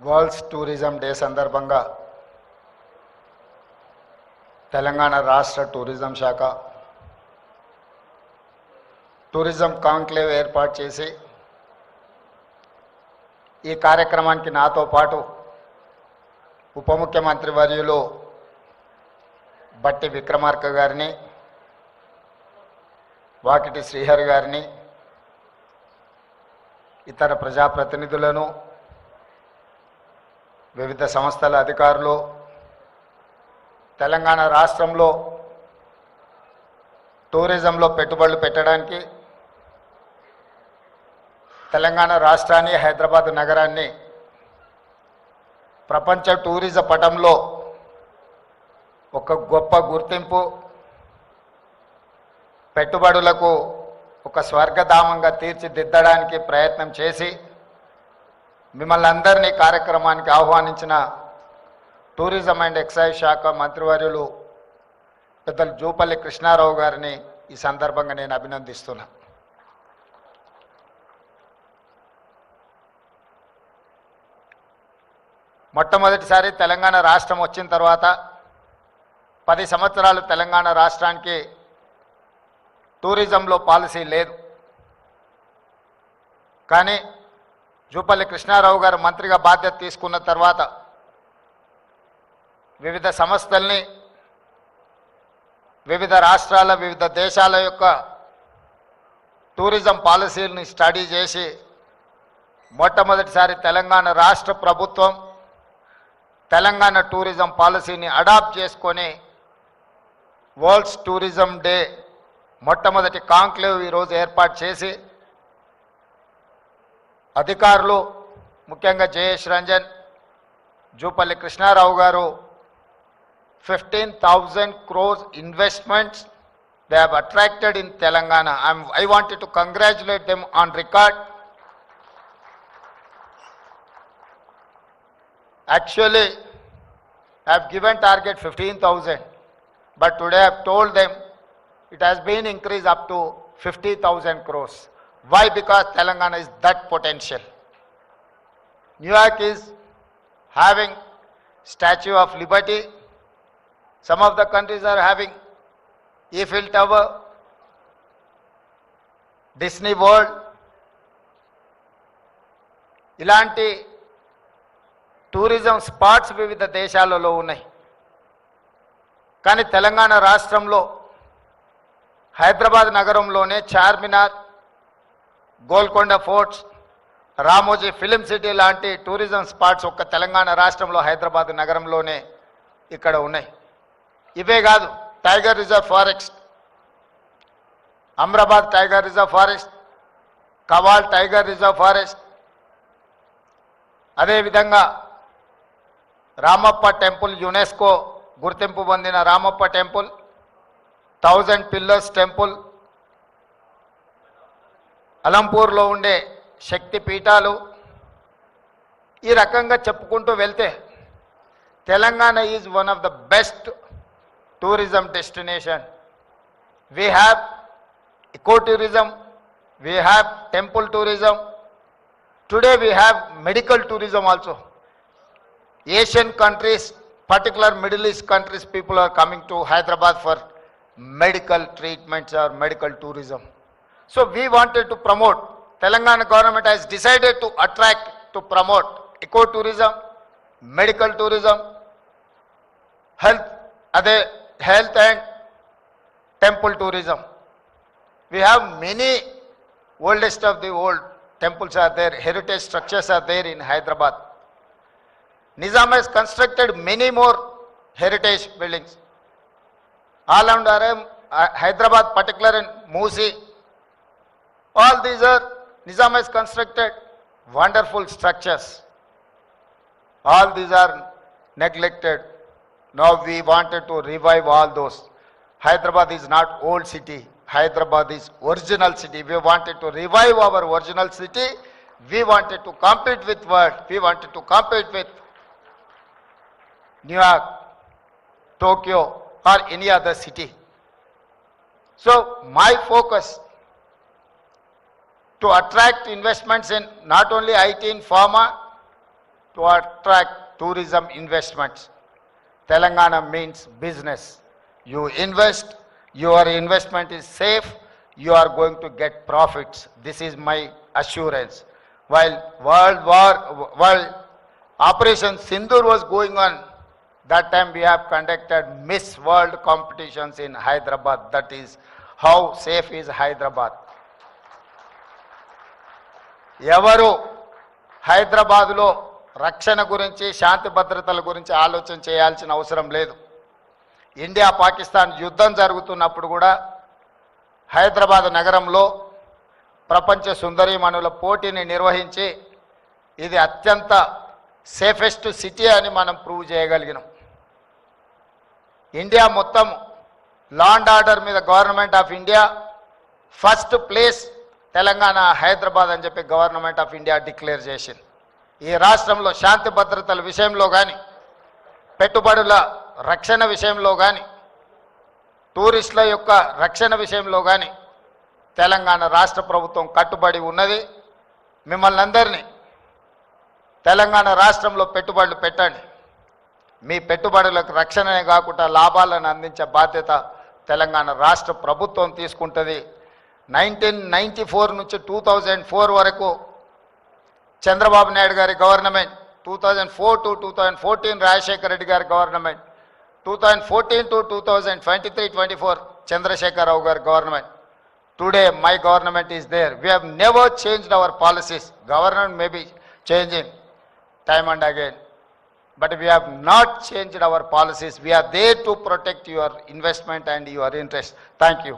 World's tourism day సందర్భంగా తెలంగాణ రాష్ట్ర tourism శాఖ టూరిజం కాంక్లేవ్ ఏర్పాటు చేసి ఈ కార్యక్రమానికి నాతో పాటు ఉప ముఖ్యమంత్రి వర్యులు బట్టి విక్రమార్క గారిని వాకిటి శ్రీహరి గారిని ఇతర ప్రజాప్రతినిధులను వివిధ సంస్థల అధికారులు తెలంగాణ రాష్ట్రంలో టూరిజంలో పెట్టుబడులు పెట్టడానికి తెలంగాణ రాష్ట్రాన్ని హైదరాబాద్ నగరాన్ని ప్రపంచ టూరిజం పటంలో ఒక గొప్ప గుర్తింపు పెట్టుబడులకు ఒక స్వర్గధామంగా తీర్చిదిద్దడానికి ప్రయత్నం చేసి మిమ్మల్ని అందరినీ కార్యక్రమానికి ఆహ్వానించిన టూరిజం అండ్ ఎక్సైజ్ శాఖ మంత్రివర్యులు పెద్దలు జూపల్లి కృష్ణారావు గారిని ఈ సందర్భంగా నేను అభినందిస్తున్నా. మొట్టమొదటిసారి తెలంగాణ రాష్ట్రం వచ్చిన తర్వాత పది సంవత్సరాలు తెలంగాణ రాష్ట్రానికి టూరిజంలో పాలసీ లేదు. కానీ జూపల్లి కృష్ణారావు గారు మంత్రిగా బాధ్యత తీసుకున్న తర్వాత వివిధ సంస్థల్ని వివిధ రాష్ట్రాల వివిధ దేశాల యొక్క టూరిజం పాలసీలని స్టడీ చేసి మొట్టమొదటిసారి తెలంగాణ రాష్ట్ర ప్రభుత్వం తెలంగాణ టూరిజం పాలసీని అడాప్ట్ చేసుకొని వరల్డ్స్ టూరిజం డే మొట్టమొదటి కాంక్లేవ్ ఈరోజు ఏర్పాటు చేసి అధికారులు ముఖ్యంగా జయేష్ రంజన్ జూపల్లి కృష్ణారావు గారు fifteen thousand crores investments they have attracted in Telangana I am I wanted to congratulate them on record Actually, I have given target 15,000, but today I have told them it has been increased up to 50,000 crores. Why? Because Telangana is that potential. New York is having Statue of Liberty. Some of the countries are having Eiffel Tower, Disney World. ఇలాంటి tourism spots వివిధ దేశాలలో ఉన్నాయి కానీ తెలంగాణ రాష్ట్రంలో Hyderabad నగరంలోనే Charminar Golconda forts Ramoji film city లాంటి tourism spots ఒక్క తెలంగాణ రాష్ట్రంలో హైదరాబాద్ నగరంలోనే ఇక్కడ ఉన్నాయి. ఇవే కాదు tiger reserve forest Amrabad tiger reserve forest Kawal tiger reserve forest అదేవిధంగా రామప్ప టెంపుల్ యునెస్కో గుర్తింపు పొందిన Ramappa temple thousand pillars temple అలంపూర్లో ఉండే శక్తి పీఠాలు ఈ రకంగా చెప్పుకుంటూ వెళ్తే Telangana is one of the best tourism destination we have eco tourism we have temple tourism today we have medical tourism also Asian countries particular Middle East countries people are coming to Hyderabad for medical treatments or medical tourism So we wanted to promote, Telangana government has decided to attract, to promote eco-tourism, medical tourism, health, other health and temple tourism. We have many oldest of the old temples are there, heritage structures are there in Hyderabad. Nizam has constructed many more heritage buildings. All around uh, Hyderabad, particular in Musi, all these are, Nizam has constructed wonderful structures. All these are neglected. Now we wanted to revive all those. Hyderabad is not old city. Hyderabad is original city. We wanted to revive our original city. We wanted to compete with world. We wanted to compete with New York, Tokyo or any other city. So my focus to attract investments in not only IT in pharma, to attract tourism investments. Telangana means business. You invest, your investment is safe, you are going to get profits. This is my assurance. While World War, World Operation Sindur was going on, that time we have conducted Miss World competitions in Hyderabad. That is how safe is Hyderabad. ఎవరు హైదరాబాదులో రక్షణ గురించి శాంతి భద్రతల గురించి ఆలోచన చేయాల్సిన అవసరం లేదు. ఇండియా పాకిస్తాన్ యుద్ధం జరుగుతున్నప్పుడు కూడా హైదరాబాద్ నగరంలో ప్రపంచ సుందరీమణుల పోటీని నిర్వహించి ఇది అత్యంత సేఫెస్ట్ సిటీ అని మనం ప్రూవ్ చేయగలిగినాం. ఇండియా మొత్తం లాండ్ ఆర్డర్ మీద government of India first place Telangana Hyderabad అని చెప్పి గవర్నమెంట్ ఆఫ్ ఇండియా డిక్లేర్ చేసింది. ఈ రాష్ట్రంలో శాంతి భద్రతల విషయంలో కానీ పెట్టుబడుల రక్షణ విషయంలో కానీ టూరిస్టుల యొక్క రక్షణ విషయంలో కానీ తెలంగాణ రాష్ట్ర ప్రభుత్వం కట్టుబడి ఉన్నది. మిమ్మల్ని అందరినీ తెలంగాణ రాష్ట్రంలో పెట్టుబడులు పెట్టండి. మీ పెట్టుబడులకు రక్షణనే కాకుండా లాభాలను అందించే బాధ్యత తెలంగాణ రాష్ట్ర ప్రభుత్వం తీసుకుంటుంది. నైన్టీన్ నైంటీ ఫోర్ నుంచి టూ థౌజండ్ ఫోర్ వరకు చంద్రబాబు నాయుడు గారి government two thousand four to two thousand fourteen Rajasekhara Reddy గారి government two thousand fourteen to two thousand twenty three twenty four Chandrasekhararao గారి government today my government is there we have never changed our policies government may be changing time and again. But we have not changed our policies. We are there to protect your investment and your interest. Thank you.